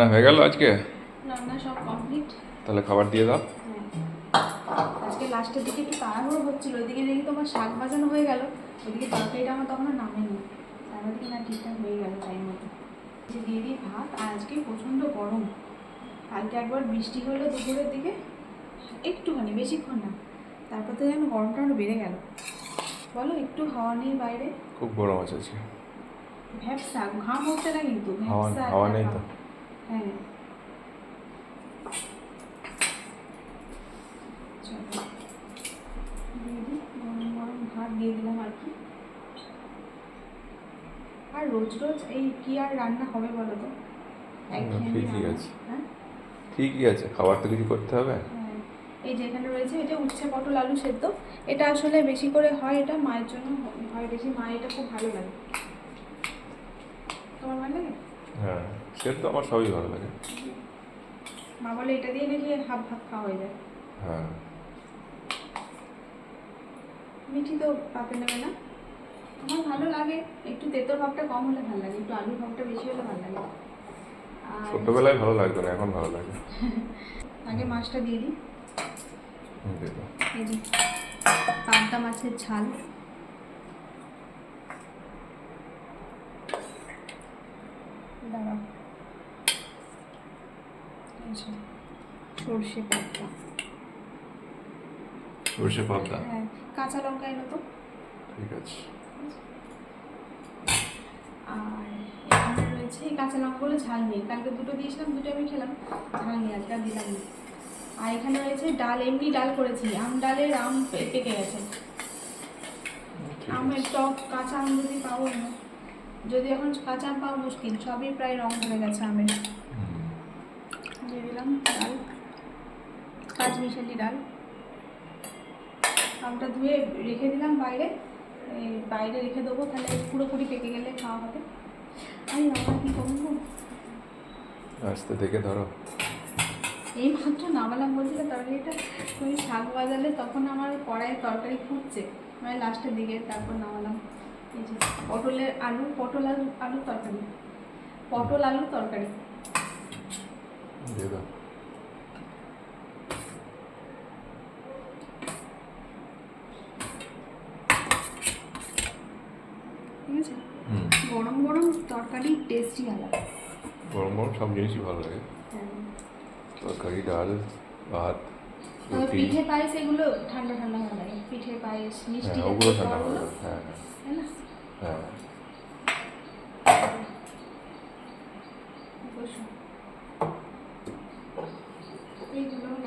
রান্না হয়ে গেল আজকে? রান্না সব কমপ্লিট তাহলে খাবার দিয়ে দাও। আজকে লাস্টের দিকে একটু তাড়াহুড়ো হচ্ছিল ওইদিকে দেখি তোমার শাক বাজানো হয়ে গেল ওইদিকে তরকারিটা আমার তখনও নামেনি। দিকে না ঠিকঠাক হয়ে গেল টাইম মতো। দিয়ে দিই ভাত আর আজকে প্রচণ্ড গরম। কালকে একবার বৃষ্টি হলো দুপুরের দিকে একটুখানি বেশিক্ষণ না। তারপর তো যেন গরমটা আরও বেড়ে গেল। বলো একটু হাওয়া নেই বাইরে? খুব গরম আছে ভ্যাপসা ঘাম হচ্ছে না কিন্তু হাওয়া নেই তো। হ্যাঁ। চলো দিয়ে দিই গরম গরম ভাত দিয়ে দিলাম আর কি আর রোজ রোজ এই কি আর রান্না হবে বলো তো? ঠিকই আছে। হ্যাঁ? ঠিকই আছে খাবার তো কিছু করতে হবে? হ্যাঁ। এই যে এখানে রয়েছে এটা উচ্ছে পটল আলু সেদ্ধ এটা আসলে বেশি করে হয় এটা মায়ের জন্য হয় বেশি মা এটা খুব ভালো লাগে। তোমার ভালো লাগে? হ্যাঁ তো আমার সবই ভালো লাগে। মা বলে এটা দিয়ে নাকি হাফ হাফ খাওয়া হয়ে যায়। হ্যাঁ। মিঠি তো পাতে নেবে না। আমার ভালো লাগে একটু তেতোর ভাবটা কম হলে ভালো লাগে একটু আলুর ভাবটা বেশি হলে ভালো লাগে। ছোটবেলায় ভালো লাগতো না এখন ভালো লাগে। আগে মাছটা দিয়ে দিই। পাবদা মাছের ঝাল। দাঁড়াও। সর্ষে পাবদা। সরষে হ্যাঁ কাঁচা লঙ্কা এনো তো। ঠিক আছে। আর এখানে রয়েছে কাঁচা লঙ্কাগুলো ঝাল নেই কালকে দুটো দিয়েছিলাম দুটো আমি খেলাম ঝাল নেই আজকে আর দিলাম আর এখানে রয়েছে ডাল এমনি ডাল করেছি। আম ডালের আম পেকে গেছে। আমের টক কাঁচা আম যদি পাবো না। যদি এখন কাঁচা আম পাওয়া মুশকিল সবই প্রায় রং ধরে গেছে আমের। দিয়ে দিলাম ডাল পাঁচ মিশালি ডাল। আমটা ধুয়ে রেখে দিলাম বাইরে। বাইরে রেখে দেবো তাহলে পুরোপুরি পেকে গেলে খাওয়া হবে। আমি আমার কী করব? আস্তে থেকে ধরো। এই মাত্র নামালাম বলছিল তরকারিটা তুমি শাক বাজালে তখন আমার কড়াইয়ে তরকারি ফুটছে। মানে লাস্টের দিকে তারপর নামালাম। এই যে। পটলের আলু পটল আলু আলুর তরকারি। পটল আলুর তরকারি। গরম গরম তরকারি টেস্টই আলাদা। গরম গরম সব জিনিসই ভালো লাগে। হ্যাঁ। তরকারি ডাল ভাত পিঠে পায়েস এগুলো ঠান্ডা ঠান্ডা ভালো লাগে। পিঠে পায়েস মিষ্টি হ্যাঁ ওগুলো ঠান্ডা ভালো লাগে। হ্যাঁ। হ্যাঁ,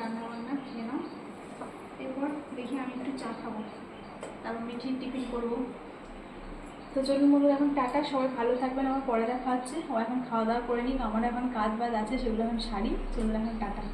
রান্না বান্না খেয়ে নাও। এরপর দেখি আমি একটু চা খাব। তারপর মিঠির টিফিন করব। তো চলুন বলুন এখন টাটা। সবাই ভালো থাকবেন। আমার পরে দেখা হচ্ছে। ও এখন খাওয়া দাওয়া করে নিক। আমার এখন কাজ বাজ আছে সেগুলো এখন সারি। চলুন এখন টাটা।